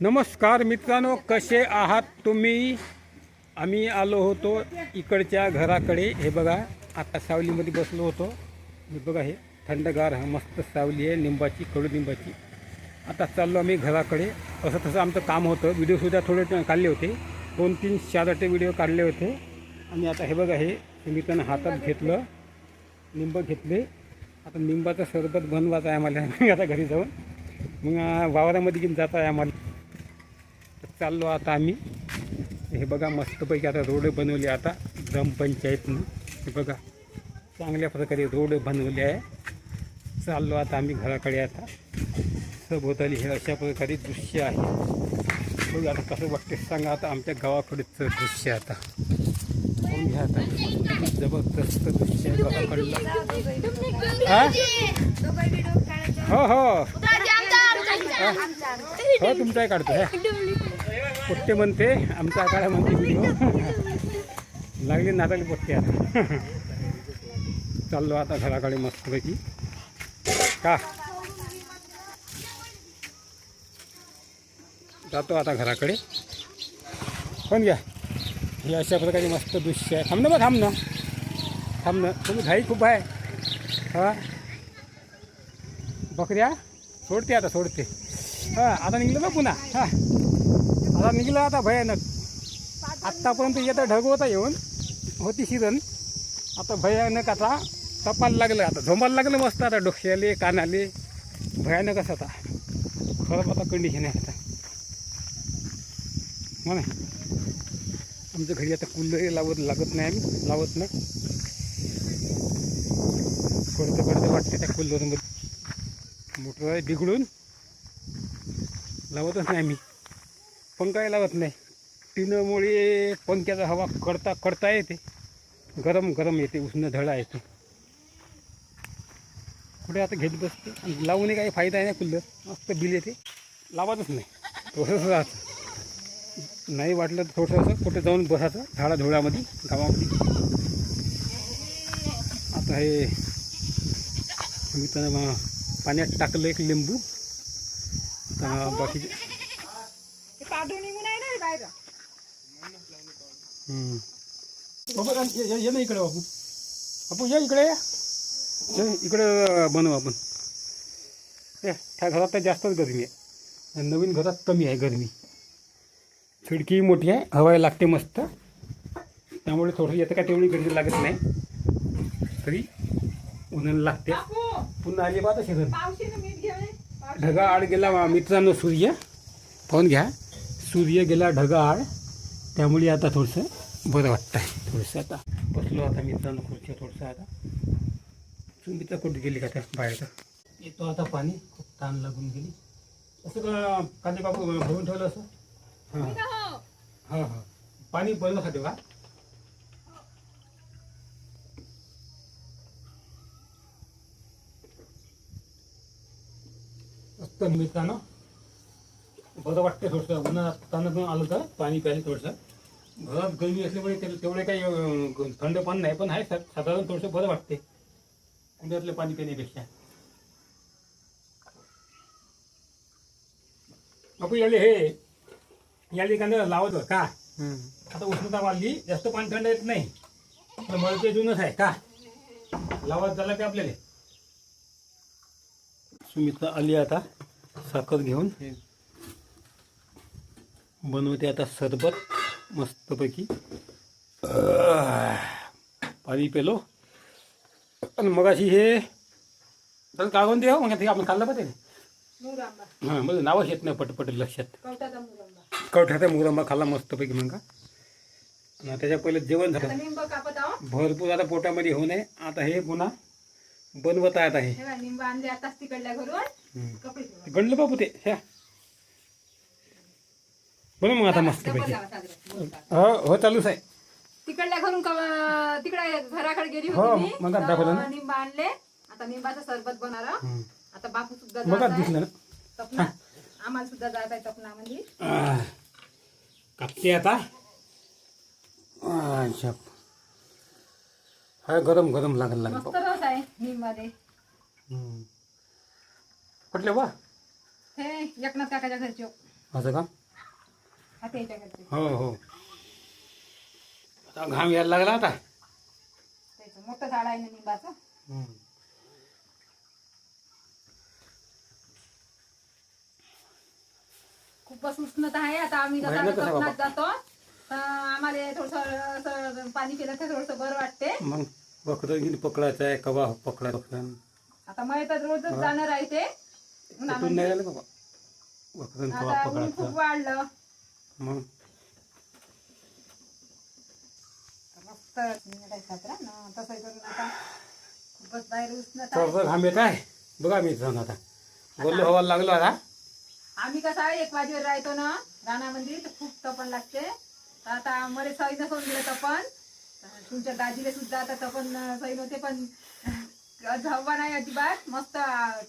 नमस्कार मित्रांनो कसे आहात तुम्ही? आम्ही आलो होतो इकडच्या घराकडे. हे बघा आता सावलीमध्ये बसलो होतो. हे बघा हे थंडगार मस्त सावली आहे निंबाची कडुनिंबाची आता चाललो आम्ही घराकडे. असं तसं आमचं काम होतं. व्हिडिओसुद्धा थोडे काढले होते. दोन तीन चार आठ व्हिडिओ काढले होते. आणि आता हे बघा हे मित्रांनो हातात घेतलं निंब घेतले. आता निंबाचं सरबत बनवायचं आहे आम्हाला. आता घरी जाऊन. मग वावरामध्ये घेऊन जात आहे आम्हाला. चाललो आता आम्ही. हे बघा मस्तपैकी आता रोड बनवले आता ग्रामपंचायतनं. हे बघा चांगल्या प्रकारे रोड बनवले आहे. चाललो आता आम्ही घराकडे आता. सभोवताली हे अशा प्रकारे दृश्य आहे. बघा आता कसं वाटते सांगा आता आमच्या गावाकडचं दृश्य आता. पाहून घ्या आता. जबरदस्त दृश्य आहे गावाकडलं. हा? हो हो. तुमचाही काढतो पोट्टे म्हणते आमचा आकारा म्हणते व्हिडिओ लागले नाताली पोट्टे आता. चाललो आता घराकडे मस्तपैकी. का? जातो आता घराकडे. पण घ्या हे अशा प्रकारचे मस्त दृश्य आहे. थांब ना बा थांब ना. थांब ना. तुम्ही घाई खूप आहे. हा? बकऱ्या? सोडते आता सोडते. हां आता निघलं ना पुन्हा. हा. आता निघलं आता भयानक. आत्तापर्यंत येतं ढग होता येऊन होती शिरण आता भयानक आता तपायला लागलं आता झोंबायला लागलं मस्त आता डोक्याले कानाले. भयानकच आता. खरंच आता कंडिशन आहे आता. हो ना? आमच्या घरी आता कुल्लरी लावत लागत नाही आम्ही लावत नाही. कडतं कडतं वाटते त्या कुल्लरमध्ये मोटर आहे बिघडून लावतच नाही आम्ही. पंखाही लागत नाही. टिनमुळे पंख्याचा हवा कडता कडता येते. गरम गरम येते उष्ण धडा येते. कुठे आता घेत बसते. आणि लावूनही काही फायदा आहे ना कुल्लर मस्त बिल येते. लावतच नाही. तसंच राहतं. नाही वाटलं तर थोडंसं कुठे जाऊन बसायचं. झाडाझुडामध्ये गावामध्ये. आता हे मी त्यांना पाण्यात टाकलं एक लिंबू. आता बाकीचे काढून निघून आहे ना बाहेर हम्म. बाबा ये ना इकडे बापू बापू या इकडे या. ये, इकडे बनवू आपण. ये त्या घरात तर जास्तच गरमी आहे. आणि नवीन घरात कमी आहे गरमी. खिडकी मोठी आहे हवा लागते मस्त. त्यामुळे थोडं येतं काय तेवढी गरमी लागत नाही. तरी उन्हाळा लागते. पुन्हा आली पाहता. पावशी- ढगा आड गेला मित्रांनो सूर्य. पाहून घ्या. सूर्य गेला ढगा आड त्यामुळे आता थोडंसं बरं वाटतं आहे थोडंसं आता बसलो आता मित्रांनो खुर्च्या थोडंसं आता. चुंबीचं कुठे गेली का त्या बाहेर? येतो आता पाणी खूप ताण लागून गेली. असं का कांदे कापू भरून ठेवलं असं? हां. हो. हां हां. पाणी बंद खाते का? मस्त मित्रांनो. बरं वाटते थोडंसं. उन्हात तानातून आलं तर पाणी प्यायला थोडंसं. घरात गरमी असल्यामुळे ते तेवढे काही थंड पण नाही पण आहे साधारण थोडंसं बरं वाटते कुंड्यातलं पाणी पिण्यापेक्षा. बापू याले हे याले कांदा लावत का? आता उष्णता वाढली जास्त पाणी थंड येत नाही. तर मळते जुनच आहे का? लावत झाला ते आपल्याला. सुमित्रा आली आता साखर घेऊन. बनवते आता सरबत मस्तपैकी. पाणी पेलो. आणि मगाशी हे तर कागून दे हो मग ते आपण खाल्लं पाहिजे हां म्हणजे नावच येत नाही पटपट लक्षात. कवठ्याचा मुरंबा. खाल्ला मस्तपैकी मग त्याच्या पहिले जेवण झालं. भरपूर आता पोटामध्ये होऊ नये. आता हे पुन्हा बनवत आहेत आहे हे. गणलं बापू ते. ह्या. बनव मग आता लावा साजरं. हो हो चालूच आहे. तिकडल्या घरून तिकडे घराकडे गेली हो, होती मी. मग आता दाखवलं ना? तर निंब आणले. आता निंबाचं सरबत बनवणार. हम्म. आता बापू सुद्धा बघा जात आहे. दिसलं ना. तपना. आम्हाला सुद्धा जात आहे तपनामध्ये आह. कापते आता. अच्छा हा गरम गरम लागल लागल. मस्त रस आहे हे एकनाथ काकाच्या घरचे. असं का आता याच्याकडे हो हो. आता घाम यायला लागला आता. त्याचं मोठं झाड आहे ना निंबाचं हम्म. खूपच उष्णता आहे आता आम्ही जसं आहे कोकणात. जातो. तर आम्हाला थोडस पाणी पिलं तर थोडस बरं वाटते. मग बकरं गिनी पकडायचं आहे कवा बकरं आता मग तर रोजच जाणं राहते कुठून नाही आलं बाबा? बकरं कवा आता ऊन खूप पकडायचं? वाढलं. मग? मस्त निघायचं ना? तसं करून आता खूपच बाहेर उष्णता आहे. बघा मी जाऊन आता. बोललो हवा लागलो आता. आम्ही कसं एक वाजेवर राहतो ना रानामध्ये तर खूप तपन लागते. तर आता मरे सही नसून दिलं तपन तर तुमच्या दाजीला सुद्धा आता तपन सही नव्हते पण हवा नाही अजिबात. मस्त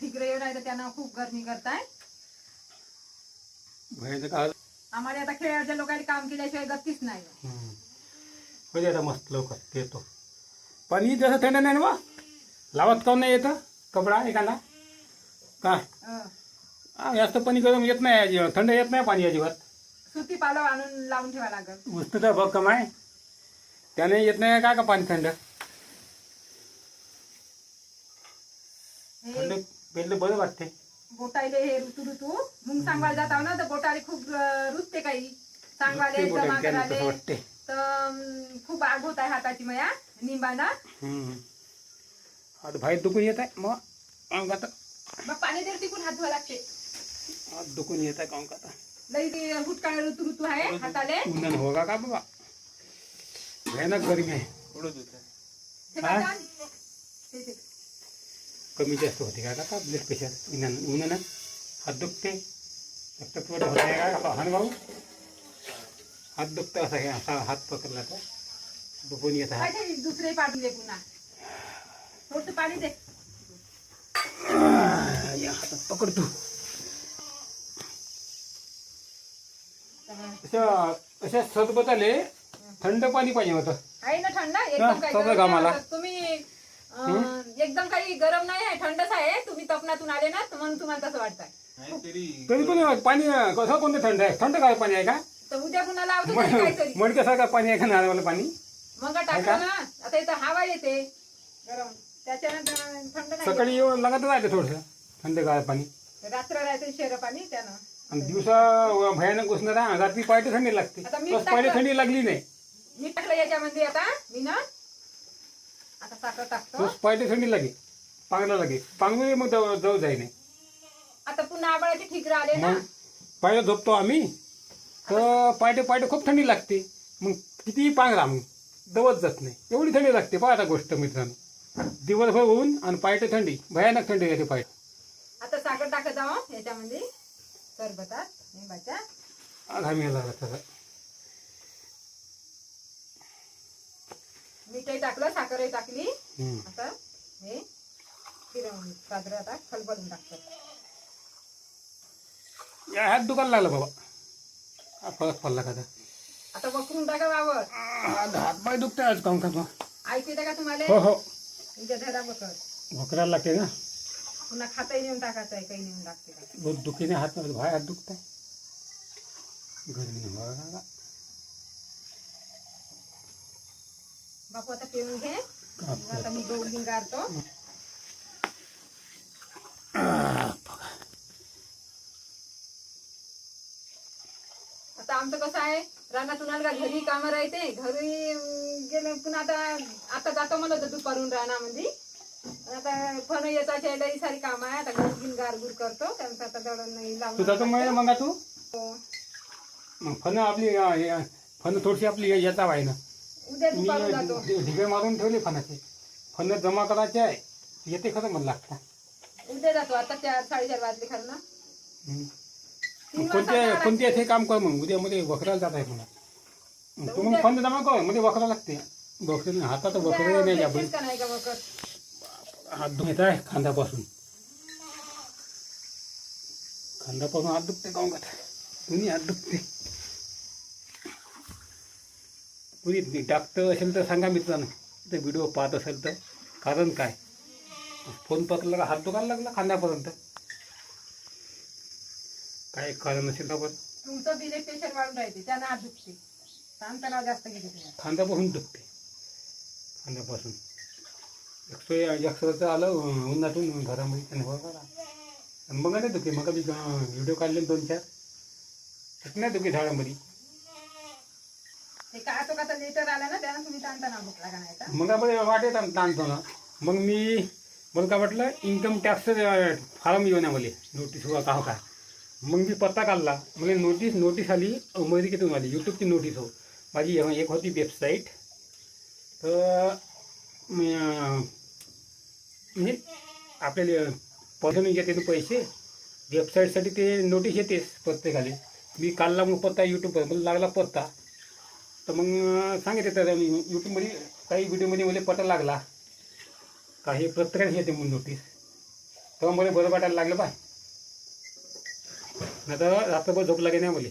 ठिकरे येऊन आहे तर त्यांना खूप गरमी करताय आज आम्हाला आता खेळाच्या लोकांनी काम केल्याशिवाय गतीच नाही. हम्म. होईल आता मस्त लवकर. येतो. पाणी जसं थंड नाही ना बा? लावत काऊन नाही येतं? कपडा एखादा? का? अं, हा, जास्त पाणी गरम येत नाही अजिबात. थंड येत नाही पाणी अजिबात. सुती पालव आणून लावून ठेवा लागल. उष्णता बघ कम आहे त्याने येत नाही का का पाणी थंड? हे थंड पेरलं बरं वाटते बोटायले हे ऋतू ऋतू. मुंग सांगवायला जात आहो ना तर बोटाले खूप रुजते काही. सांगवाले जमा कराले तर खूप आग होत आहे हाताची मया निंबाना हम्म. आता बाहेर दुखून येत आहे मग आता. मग पाणी देर तिकून हात धुवा लागते. दुखून येत आहे आता. लई ते हुटकाळ ऋतू ऋतू आहे हाताले. उन्हान होगा का बाबा? भयानक गरमी आहे. थोडं आहे. कमी जास्त होते. का का ब्लड प्रेशर उन्हानं उन्हानं हात दुखते. रक्तपुरवठा होत आहे का हान भाऊ हात दुखतं असा हे असा हात पकडला तर. दुखून येत काय आहे. ते दुसरे पाणी दे पुन्हा. थोडं पाणी दे. या हातात पकडतो अशा अशा सरबताले थंड पाणी पाहिजे होतं. आहे ना थंड? हा, एकदम काही सगळं नाही कामाला. तुम्ही एकदम काही गरम नाही आहे थंडच आहे. तुम्ही तपनातून आले ना म्हणून तुम्हाला तसं वाटतंय. तरी पण पाणी कसं कोणतं थंड आहे? थंड काय पाणी आहे का? तर उद्या लावतो तरी काहीतरी. मडक्यासारखं पाणी आहे का नारळाला पाणी? मग टाकलं ना. आता इथं हवा येते. गरम. त्याच्यानं थंड नाही सकाळी येऊन लागत राहते थोडंसं थंडगार पाणी. येत. रात्र राहते शेर पाणी त्यानं. आणि दिवसा भयानक उष्णता रात्री पाहिजे थंडी लागते. आता मीठ टाकलं. थंडी लागली नाही. मी टाकलं याच्यामध्ये आता मी ना आता साखर टाकतो. तस पहिले थंडी लागे पांगला लागे पांगली मग जवळ जवळ जाई नाही. आता पुन्हा आबाळाचे ठिकर आले ना. मग पाहिलं झोपतो आम्ही. तर पायटे पायटे खूप थंडी लागते. मग कितीही पांगला मग दवत जात नाही. एवढी थंडी लागते. पहा आता गोष्ट मित्रांनो. दिवसभर ऊन आणि पायटे थंडी. भयानक थंडी येते पायटे. आता साखर टाकत जाऊ याच्यामध्ये. सरबतात निंबाच्या घामी लागला मीठही टाकलं साखरही टाकली. हम्म. आता हे फिरवून साजरं आता खलबलून टाकतो. या हात दुखायला लागला बाबा. हा फरक पडला का आता? आता वकरून टाका वावर आज हात पाय दुखते आज काम का ऐकू येते का तुम्हाला? हो हो. उद्या बकर भोकरायला लागते ना? पुन्हा खाताही नेऊन टाकायचं आहे काही नेऊन टाकते. का बहुत दुखीने हात हात दुखताय. गरमी बापू आता पिऊन घे. आता मी गौरी गारतो. आता आमचं कसं आहे आलं का घरी कामं राहते. घरी गेले पुन्हा आता आता जातो म्हणलं होतं दुपारून रानामध्ये. आता फन याचा लई सारी कामं आहे. आता गौरी गारगुर करतो. त्यांचं आता दळण नाही तू जातो मग मग तू हो. मग फन आपली फन थोडीशी आपली याचा आहे ना. उद्या मी दुपारून जातो. ढि- ढिगे मारून ठेवले फनाचे फन जमा करायचे आहे. येते खरं मला लागता? उद्या जातो. आता चार साडेचार वाजले खरं ना? हम्म. मग जावं कोणत्या हे काम कर मग उद्या मध्ये बकराला जात आहे मला मग तू मग फन जमा कर. मध्ये बकरा लागते. बकरी हातात बकरी नाही उद्या आपण भेटतेच का नाही का बकर हात दुख येत आहे खांद्यापासून खांद्यापासून हात दुखते काऊन का कुणी हात दुखते. कुणी टाकतं असेल तर सांगा मित्रांनो. ते व्हिडिओ पाहत असेल तर. कारण काय? फोन पकडला का हात दुखायला लागला खांद्यापर्यंत? काय कारण असेल तर बरं? तुमचं बिले प्रेशर वाढून राहते त्यानं हात दुखते. ताणतणाव जास्त घेते तुम्हाला खांद्यापासून दुखते. खांद्यापासून. एकशे एकशेचं आलं उन्हातून घरामध्ये आणि मग नाही दुखी. मग मी व्हिडिओ काढले दोन चार नाही दुखी झाडामध्ये. ते का तो लेटर आला ना त्यानं तुम्ही नाही तर मग आपण वाटेत आम- ताणतो ना. मग मी मला काय वाटलं इन्कम टॅक्स फॉर्म येऊ ना मला. नोटीस हुआ का हो का? मग मी पत्ता काढला. म्हणजे नोटीस नोटीस आली अमेरिकेतून आली. यूट्यूबची नोटीस हो. माझी एक होती वेबसाईट तर मी, अं, म्हणजे आपल्याला पैसे घेते ना पैसे. वेबसाईटसाठी ते नोटीस येतेच प्रत्येकाले. मी काढला मग पत्ता यूट्यूबवर मला लागला पत्ता. तर मग सांगितलं तर यूट्यूबमध्ये काही व्हिडिओमध्ये मला पत्ता लागला. काही प्रत्येकाने येते म्हणून नोटीस तेव्हा मला बरं वाटायला लागलं बाय नाही तर रात्रभर झोप लागे नाही मला.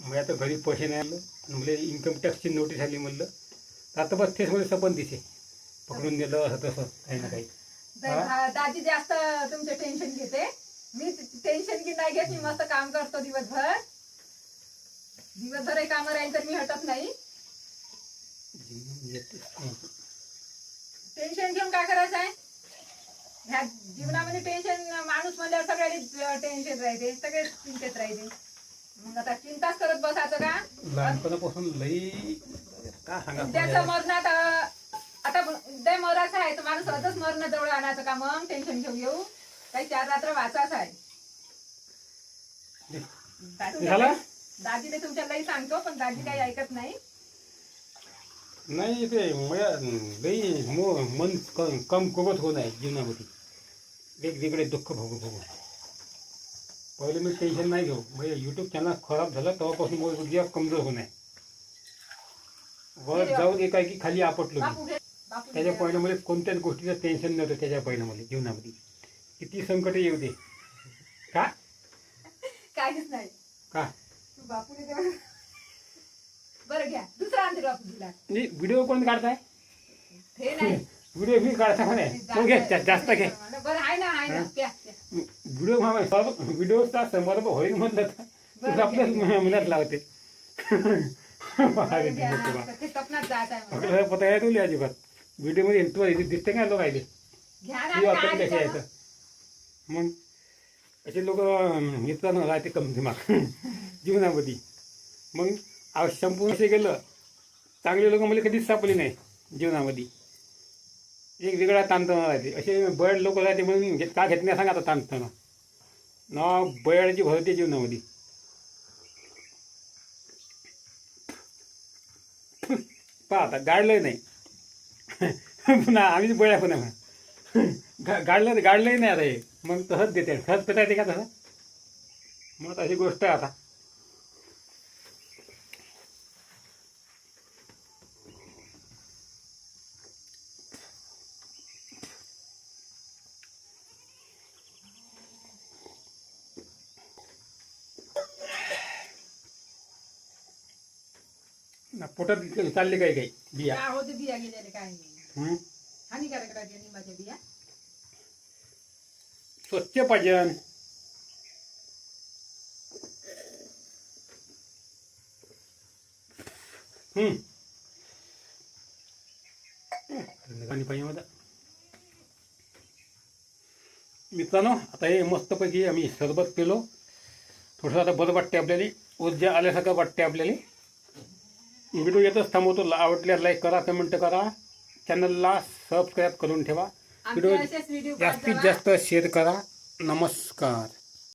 मग आता घरी पैसे नाही आलं. आणि मला इन्कम टॅक्सची नोटीस आली म्हणलं. रात्रभर तेच मला सपन दिसे. पकडून दिलं असं तसं काही ना काही. दाजी जास्त तुमचे टेन्शन घेते. मी टेन्शन की नाही घेत. मी मस्त काम करतो दिवसभर. दिवसभर हे कामं राहील तर मी हटत नाही. टेन्शन घेऊन काय करायचं आहे? ह्या जीवनामध्ये टेन्शन माणूस म्हणल्यावर सगळ्याला टेन्शन राहते सगळे चिंतेत राहते. मग आता चिंताच करत बसायचं का? लहानपणापासून लई सांगा मरणात आता उद्या मरायचं आहे तर माणूस आजच मरण जवळ आणायचं का मग? टेन्शन घेऊ घेऊ काही चार रात्र वाचाच आहे. झाला? दाजीने तुमच्या लई सांगतो पण दाजी काही ऐकत नाही. नाही ते माझ्या लई मो मन क- कम कुगत होत आहे जीवनामध्ये. वेगवेगळे दुःख भोगू भोगू. पहिले मी टेन्शन नाही घेऊ. म्हणजे यूट्यूब चॅनल खराब झालं तेव्हापासून मला उद्या कमजोर होत आहे. वर जाऊन एकाएकी खाली आपटलो मी. बापू घे बापू त्याच्या घे. पहिलं मला कोणत्याच गोष्टीचं टेन्शन नव्हतं त्याच्या पहिलं मला जीवनामध्ये. किती संकट येऊ दे. का? काहीच नाही. का? तू बापूने तेवढं बरं घ्या दुसरा आणते बापू दिला. नाही व्हिडिओ कोण काढताय? हे नाही. व्हिडिओ मी काढता म्हणे. तो घे जा- जास्त घे. बरं आहे ना आहे ना. प्या, प्या. व्हिडिओ व्हिडिओचा समोर होईल म्हणलं तर. बरं, तुझं आपल्याच मनात लावते. बरं घ्या. आता ते सपनात जात आहे मला. आपल्याला पता आहे तुला अजिबात. व्हिडिओमध्ये दिसते काय लोक आहे घ्या ना आणि काय कसे दिलं मग? असे लोक मित्रांनो राहते कम दिमाग जीवनामध्ये. मग संपूर्ण असे गेलं चांगले लोक मला कधीच सापडले नाही जीवनामध्ये. एक वेगळा ताणतणा राहते. असे बळ लोक राहते म्हणून घेत का घेत नाही सांगा आता ताणतणा ना बळाची भरते जीवनामध्ये. पहा आता गाडलं नाही. पुन्हा आम्हीच बळ्या पण गा- गाडलं गाडलंही नाही आता हे. मग तसंच देते. सहज पेता येते का तसं? मग अशी गोष्ट आहे आता. ना पोटात चालले काही काही? बिया? होते बिया गेलेले काय? नाही? हानिकारक राहते निंबाच्या बिया. स्वच्छ पाहिजे हम्म पाणी पाहिजे मला मित्रांनो आता हे मस्तपैकी आम्ही सरबत केलो थोडंसं आता बरं वाटते आपल्याला ऊर्जा आल्यासारखं वाटते आपल्याला व्हिडिओ येतच थांबवतो. आवडल्यास लाईक करा कमेंट करा. चॅनलला सबस्क्राईब करून ठेवा. व्हिडिओ जास्तीत जास्त शेअर करा. नमस्कार.